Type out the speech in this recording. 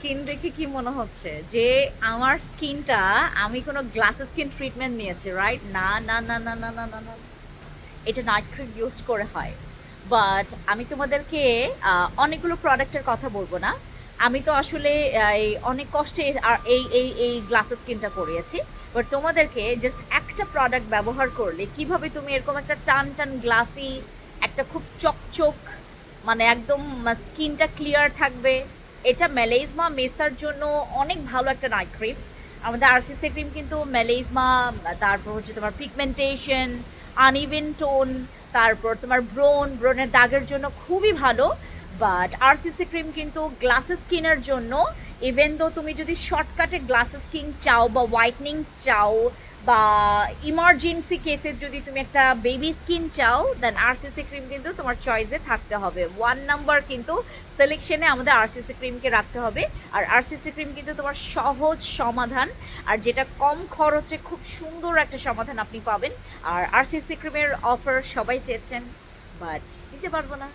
Skin দেখে কি মনে হচ্ছে? যে আমার স্কিনটা আমি কোনো গ্লাস স্কিন ট্রিটমেন্ট নিয়েছি রাইট না না না না না না না না। এটা নাইট ক্রিম ইউজ করে হয়। বাট আমি তোমাদেরকে অনেকগুলো প্রোডাক্টের কথা বলব না। আমি তো আসলে অনেক কষ্টে এই এই এই গ্লাস স্কিনটা করিয়েছি। বাট তোমাদেরকে জাস্ট একটা প্রোডাক্ট ব্যবহার করলে কীভাবে তুমি এরকম একটা টান টান গ্লাসি একটা খুব চকচক মানে একদম স্কিনটা ক্লিয়ার থাকবে এটা মেলেইজমা মেস্তার জন্য অনেক ভালো একটা নাইট ক্রিম আমাদের আরসিসি ক্রিম কিন্তু মেলেইজমা, তারপর হচ্ছে তোমার পিগমেন্টেশন আনইভেন টোন তারপর তোমার ব্রোন ব্রোনের দাগের জন্য খুবই ভালো। বাট আরসিসি ক্রিম কিন্তু গ্লাস স্কিনের জন্য ইভেন দো তুমি যদি শর্টকাটে গ্লাস স্কিন চাও বা হোয়াইটনিং চাও বা ইমার্জেন্সি কেসে যদি তুমি একটা বেবি স্কিন চাও দেন আরসিসি ক্রিম কিন্তু তোমার চয়েসে থাকতে হবে। ওয়ান নাম্বার কিন্তু সিলেকশনে আমাদের আরসিসি ক্রিমকে রাখতে হবে। আর আরসিসি ক্রিম কিন্তু তোমার সহজ সমাধান। আর যেটা কম খরচে খুব সুন্দর একটা সমাধান আপনি পাবেন। আর আরসিসি ক্রিমের অফার সবাই চেয়েছেন বাট দিতে পারব না।